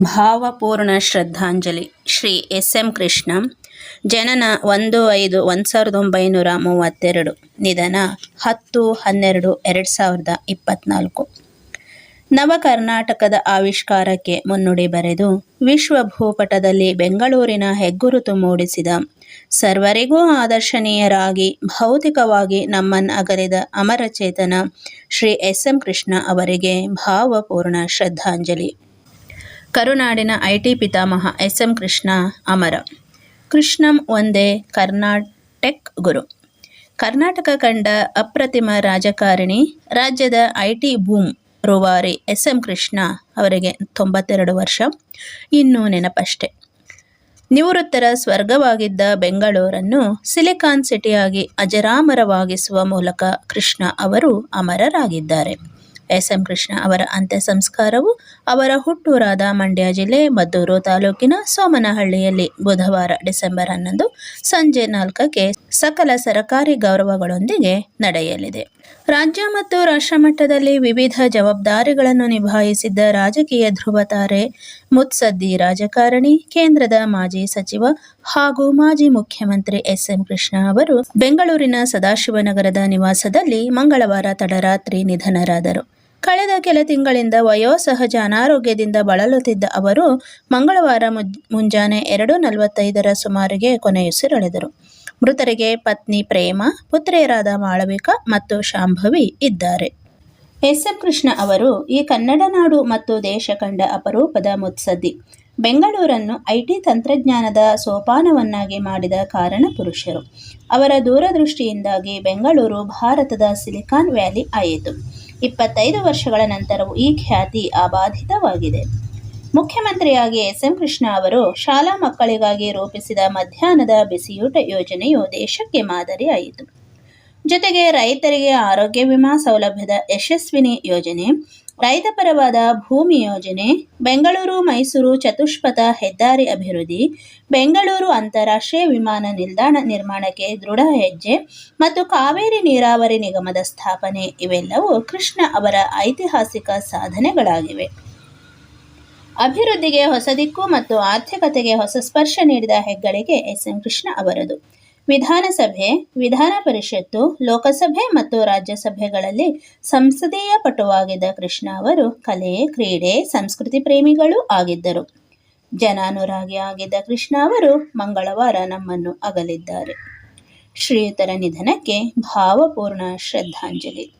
ಭಾವಪೂರ್ಣ ಶ್ರದ್ಧಾಂಜಲಿ. Shri S M Krishna, ಜನನ ಒಂದು ಐದು ಒಂದು ಸಾವಿರದ ಒಂಬೈನೂರ ಮೂವತ್ತೆರಡು, ನಿಧನ ಹತ್ತು ಹನ್ನೆರಡು ಎರಡು ಸಾವಿರದ ಇಪ್ಪತ್ತ್ನಾಲ್ಕು ನವ ಕರ್ನಾಟಕದ ಆವಿಷ್ಕಾರಕ್ಕೆ ಮುನ್ನುಡಿ ಬರೆದು ವಿಶ್ವ ಭೂಪಟದಲ್ಲಿ ಬೆಂಗಳೂರಿನ ಹೆಗ್ಗುರುತು ಮೂಡಿಸಿದ ಸರ್ವರಿಗೂ ಆದರ್ಶನೀಯರಾಗಿ ಭೌತಿಕವಾಗಿ ನಮ್ಮನ್ನು ಅಗಲಿದ ಅಮರಚೇತನ ಶ್ರೀ ಎಸ್ ಎಂ ಕೃಷ್ಣ ಅವರಿಗೆ ಭಾವಪೂರ್ಣ ಶ್ರದ್ಧಾಂಜಲಿ. ಕರುನಾಡಿನ ಐಟಿ ಪಿತಾಮಹ ಎಸ್ ಎಂ ಕೃಷ್ಣ ಅಮರ. ಕೃಷ್ಣಂ ಒಂದೇ ಕರ್ನಾಟೆಕ್ ಗುರು. ಕರ್ನಾಟಕ ಕಂಡ ಅಪ್ರತಿಮ ರಾಜಕಾರಣಿ ರಾಜ್ಯದ ಐಟಿ ಬೂಮ್ ರೂವಾರಿ ಎಸ್ ಎಂ ಕೃಷ್ಣ ಅವರಿಗೆ ತೊಂಬತ್ತೆರಡು ವರ್ಷ, ಇನ್ನೂ ನೆನಪಷ್ಟೆ. ನಿವೃತ್ತರ ಸ್ವರ್ಗವಾಗಿದ್ದ ಬೆಂಗಳೂರನ್ನು ಸಿಲಿಕಾನ್ ಸಿಟಿಯಾಗಿ ಅಜರಾಮರವಾಗಿಸುವ ಮೂಲಕ ಕೃಷ್ಣ ಅವರು ಅಮರರಾಗಿದ್ದಾರೆ. ಎಸ್ ಎಂ ಕೃಷ್ಣ ಅವರ ಅಂತ್ಯ ಸಂಸ್ಕಾರವು ಅವರ ಹುಟ್ಟೂರಾದ ಮಂಡ್ಯ ಜಿಲ್ಲೆ ಮದ್ದೂರು ತಾಲೂಕಿನ ಸೋಮನಹಳ್ಳಿಯಲ್ಲಿ ಬುಧವಾರ ಡಿಸೆಂಬರ್ ಹನ್ನೊಂದು ಸಂಜೆ ನಾಲ್ಕಕ್ಕೆ ಸಕಲ ಸರಕಾರಿ ಗೌರವಗಳೊಂದಿಗೆ ನಡೆಯಲಿದೆ. ರಾಜ್ಯ ಮತ್ತು ರಾಷ್ಟ್ರಮಟ್ಟದಲ್ಲಿ ವಿವಿಧ ಜವಾಬ್ದಾರಿಗಳನ್ನು ನಿಭಾಯಿಸಿದ್ದ ರಾಜಕೀಯ ಧ್ರುವತಾರೆ ಮುತ್ಸದ್ದಿ ರಾಜಕಾರಣಿ, ಕೇಂದ್ರದ ಮಾಜಿ ಸಚಿವ ಹಾಗೂ ಮಾಜಿ ಮುಖ್ಯಮಂತ್ರಿ ಎಸ್ ಎಂ ಕೃಷ್ಣ ಅವರು ಬೆಂಗಳೂರಿನ ಸದಾಶಿವನಗರದ ನಿವಾಸದಲ್ಲಿ ಮಂಗಳವಾರ ತಡರಾತ್ರಿ ನಿಧನರಾದರು. ಕಳೆದ ಕೆಲ ತಿಂಗಳಿಂದ ವಯೋಸಹಜ ಅನಾರೋಗ್ಯದಿಂದ ಬಳಲುತ್ತಿದ್ದ ಅವರು ಮಂಗಳವಾರ ಮುಂಜಾನೆ ಎರಡು ನಲವತ್ತೈದರ ಸುಮಾರಿಗೆ ಕೊನೆಯುಸಿರೆಳೆದರು. ಮೃತರಿಗೆ ಪತ್ನಿ ಪ್ರೇಮ, ಪುತ್ರಿಯರಾದ ಮಾಳವಿಕಾ ಮತ್ತು ಶಾಂಭವಿ ಇದ್ದಾರೆ. ಎಸ್. ಎಂ. ಕೃಷ್ಣ ಅವರು ಈ ಕನ್ನಡ ನಾಡು ಮತ್ತು ದೇಶ ಕಂಡ ಅಪರೂಪದ ಮುತ್ಸದ್ದಿ. ಬೆಂಗಳೂರನ್ನು ಐಟಿ ತಂತ್ರಜ್ಞಾನದ ಸೋಪಾನವನ್ನಾಗಿ ಮಾಡಿದ ಕಾರಣ ಪುರುಷರು. ಅವರ ದೂರದೃಷ್ಟಿಯಿಂದಾಗಿ ಬೆಂಗಳೂರು ಭಾರತದ ಸಿಲಿಕಾನ್ ವ್ಯಾಲಿ ಆಯಿತು. ಇಪ್ಪತ್ತೈದು ವರ್ಷಗಳ ನಂತರವೂ ಈ ಖ್ಯಾತಿ ಅಬಾಧಿತವಾಗಿದೆ. ಮುಖ್ಯಮಂತ್ರಿಯಾಗಿ ಎಸ್. ಎಂ. ಕೃಷ್ಣ ಅವರು ಶಾಲಾ ಮಕ್ಕಳಿಗಾಗಿ ರೂಪಿಸಿದ ಮಧ್ಯಾಹ್ನದ ಬಿಸಿಯೂಟ ಯೋಜನೆಯು ದೇಶಕ್ಕೆ ಮಾದರಿಯಾಯಿತು. ಜೊತೆಗೆ ರೈತರಿಗೆ ಆರೋಗ್ಯ ವಿಮಾ ಸೌಲಭ್ಯದ ಯಶಸ್ವಿನಿ ಯೋಜನೆ, ರೈತ ಪರವಾದ ಭೂಮಿ ಯೋಜನೆ, ಬೆಂಗಳೂರು, ಮೈಸೂರು ಚತುಷ್ಪಥ ಹೆದ್ದಾರಿ ಅಭಿವೃದ್ಧಿ, ಬೆಂಗಳೂರು ಅಂತಾರಾಷ್ಟ್ರೀಯ ವಿಮಾನ ನಿಲ್ದಾಣ ನಿರ್ಮಾಣಕ್ಕೆ ದೃಢ ಹೆಜ್ಜೆ ಮತ್ತು ಕಾವೇರಿ ನೀರಾವರಿ ನಿಗಮದ ಸ್ಥಾಪನೆ, ಇವೆಲ್ಲವೂ ಕೃಷ್ಣ ಅವರ ಐತಿಹಾಸಿಕ ಸಾಧನೆಗಳಾಗಿವೆ. ಅಭಿವೃದ್ಧಿಗೆ ಹೊಸ ದಿಕ್ಕು ಮತ್ತು ಆರ್ಥಿಕತೆಗೆ ಹೊಸ ಸ್ಪರ್ಶ ನೀಡಿದ ಹೆಗ್ಗಳಿಕೆ ಎಸ್ ಎಂ ಕೃಷ್ಣ ಅವರದು. ವಿಧಾನಸಭೆ ವಿಧಾನ ಪರಿಷತ್ತು ಲೋಕಸಭೆ ಮತ್ತು ರಾಜ್ಯಸಭೆಗಳಲ್ಲಿ ಸಂಸದೀಯ ಪಟುವಾಗಿದ್ದ ಕೃಷ್ಣ ಅವರು ಕಲೆ, ಕ್ರೀಡೆ, ಸಂಸ್ಕೃತಿ ಪ್ರೇಮಿಗಳು ಆಗಿದ್ದರು. ಜನಾನುರಾಗಿ ಆಗಿದ್ದ ಕೃಷ್ಣ ಅವರು ಮಂಗಳವಾರ ನಮ್ಮನ್ನು ಅಗಲಿದ್ದಾರೆ. ಶ್ರೀಯುತರ ನಿಧನಕ್ಕೆ ಭಾವಪೂರ್ಣ ಶ್ರದ್ಧಾಂಜಲಿ.